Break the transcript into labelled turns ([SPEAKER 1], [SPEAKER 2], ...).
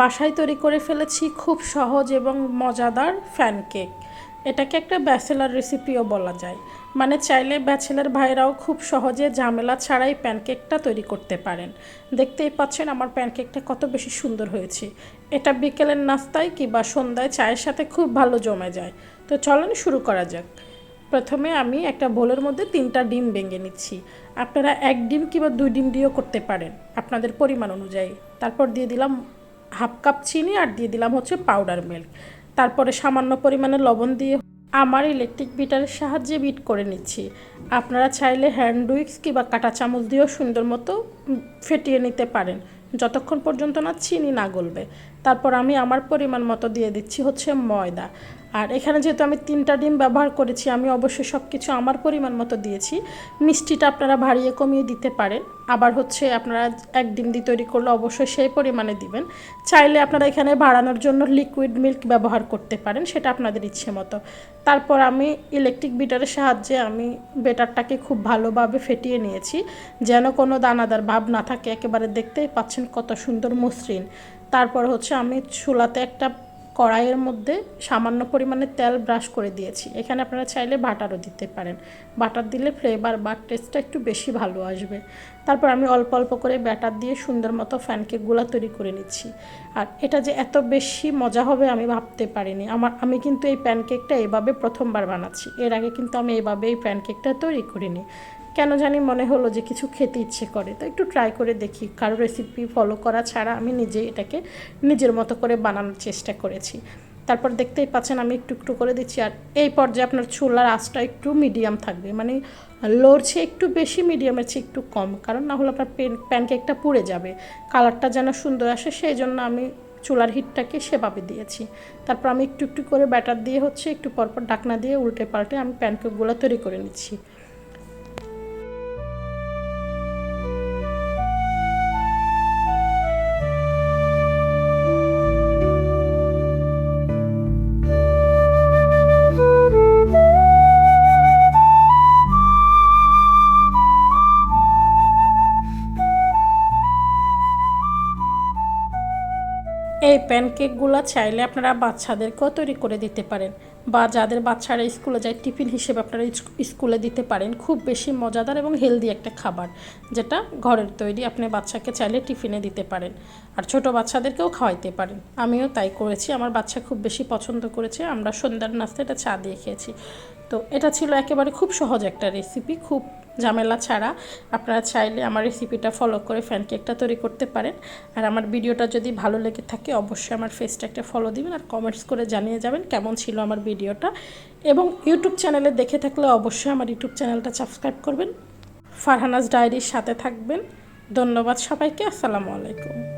[SPEAKER 1] বাসায় তৈরি করে ফেলেছি খুব সহজ এবং মজাদার ফ্যানকেক এটাকে একটা ব্যাচেলার রেসিপিও বলা যায়। মানে চাইলে ব্যাচেলার ভাইরাও খুব সহজে ঝামেলা ছাড়াই প্যানকেকটা তৈরি করতে পারেন। দেখতেই পাচ্ছেন আমার প্যানকেকটা কত বেশি সুন্দর হয়েছে। এটা বিকেলের নাস্তায় কিংবা সন্ধ্যায় চায়ের সাথে খুব ভালো জমে যায়। তো চলেন শুরু করা যাক। প্রথমে আমি একটা বোলের মধ্যে তিনটা ডিম ভেঙে নিচ্ছি। আপনারা এক ডিম কিংবা দুই ডিম দিয়েও করতে পারেন। আপনাদের পরিমাণ অনুযায়ী। তারপর দিয়ে দিলাম হাফ কাপ চিনি আর দিয়ে দিলাম হচ্ছে পাউডার মিল্ক তারপরে সামান্য পরিমাণে লবণ দিয়ে আমার ইলেকট্রিক বিটারের সাহায্যে বিট করে নিচ্ছি। আপনারা চাইলে হ্যান্ড উইক্স কিংবা কাঁটা চামচ দিয়েও সুন্দর মতো ফেটিয়ে নিতে পারেন। যতক্ষণ পর্যন্ত না চিনি না গলবে। তারপর আমি আমার পরিমাণ মতো দিয়ে দিচ্ছি হচ্ছে ময়দা। আর এখানে যেহেতু আমি তিনটা ডিম ব্যবহার করেছি, আমি অবশ্যই সব কিছু আমার পরিমাণ মতো দিয়েছি। মিষ্টিটা আপনারা ভারিয়ে কমিয়ে দিতে পারেন। আবার হচ্ছে আপনারা এক ডিম দিয়ে তৈরি করলে অবশ্যই সেই পরিমাণে দিবেন। চাইলে আপনারা এখানে বাড়ানোর জন্য লিকুইড মিল্ক ব্যবহার করতে পারেন, সেটা আপনাদের ইচ্ছে মতো। তারপর আমি ইলেকট্রিক বিটারের সাহায্যে আমি বেটারটাকে খুব ভালোভাবে ফেটিয়ে নিয়েছি, যেন কোনো দানাদার ভাব না থাকে। একেবারে দেখতেই পাচ্ছেন কত সুন্দর মসৃণ। তারপর হচ্ছে আমি চুলাতে একটা কড়াইয়ের মধ্যে সামান্য পরিমাণে তেল ব্রাশ করে দিয়েছি। এখানে আপনারা চাইলে বাটারও দিতে পারেন। বাটার দিলে ফ্লেভার বা টেস্টটা একটু বেশি ভালো আসবে। তারপর আমি অল্প অল্প করে ব্যাটার দিয়ে সুন্দর মতো ফ্যানকেকগুলো তৈরি করে নিচ্ছি। আর এটা যে এত বেশি মজা হবে আমি ভাবতে পারিনি। আমার, আমি কিন্তু এই প্যানকেকটা এভাবে প্রথমবার বানাচ্ছি। এর আগে কিন্তু আমি এইভাবে এই প্যানকেকটা তৈরি করিনি। কেন জানি মনে হলো যে কিছু খেতে ইচ্ছে করে। তো একটু ট্রাই করে দেখি, কারও রেসিপি ফলো করা ছাড়া আমি নিজে এটাকে নিজের মতো করে বানানোর চেষ্টা করেছি। তারপর দেখতেই পাচ্ছেন আমি একটু একটু করে দিচ্ছি আর এই পর্যায়ে আপনার চুলার আঁচটা একটু মিডিয়াম থাকবে মানে চেয়ে একটু বেশি মিডিয়ামের চেয়ে একটু কম, কারণ না হলে আপনার পেন প্যানকেকটা পুড়ে যাবে। কালারটা যেন সুন্দর আসে সেই জন্য আমি চুলার হিটটাকে সেভাবে দিয়েছি। তারপর আমি একটু একটু করে ব্যাটার দিয়ে হচ্ছে একটু পরপর ডাকনা দিয়ে উল্টে পাল্টে আমি প্যানকেকগুলো তৈরি করে নিচ্ছি। এই প্যানকেকগুলো চাইলে আপনারা বাচ্চাদেরকেও তৈরি করে দিতে পারেন বা যাদের বাচ্চারা স্কুলে যায়, টিফিন হিসেবে আপনারা স্কুলে দিতে পারেন। খুব বেশি মজাদার এবং হেলদি একটা খাবার যেটা ঘরের তৈরি আপনি বাচ্চাকে চাইলে টিফিনে দিতে পারেন আর ছোট বাচ্চাদেরকেও খাওয়াইতে পারেন। আমিও তাই করেছি। আমার বাচ্চা খুব বেশি পছন্দ করেছে। আমরা সন্ধ্যার নাস্তা এটা চা দিয়ে খেয়েছি। তো এটা ছিল একেবারে খুব সহজ একটা রেসিপি খুব ঝামেলা ছাড়া। আপনারা চাইলে আমার রেসিপিটা ফলো করে ফ্যান কেকটা তৈরি করতে পারেন। আর আমার ভিডিওটা যদি ভালো লেগে থাকে, অবশ্যই আমার ফেসটা একটা ফলো দিবেন আর কমেন্টস করে জানিয়ে যাবেন কেমন ছিল আমার ভিডিওটা এবং ইউটিউব চ্যানেলে দেখে থাকলে অবশ্যই আমার ইউটিউব চ্যানেলটা সাবস্ক্রাইব করবেন। ফারহানাজ ডায়েরির সাথে থাকবেন। ধন্যবাদ সবাইকে, আসসালামু আলাইকুম।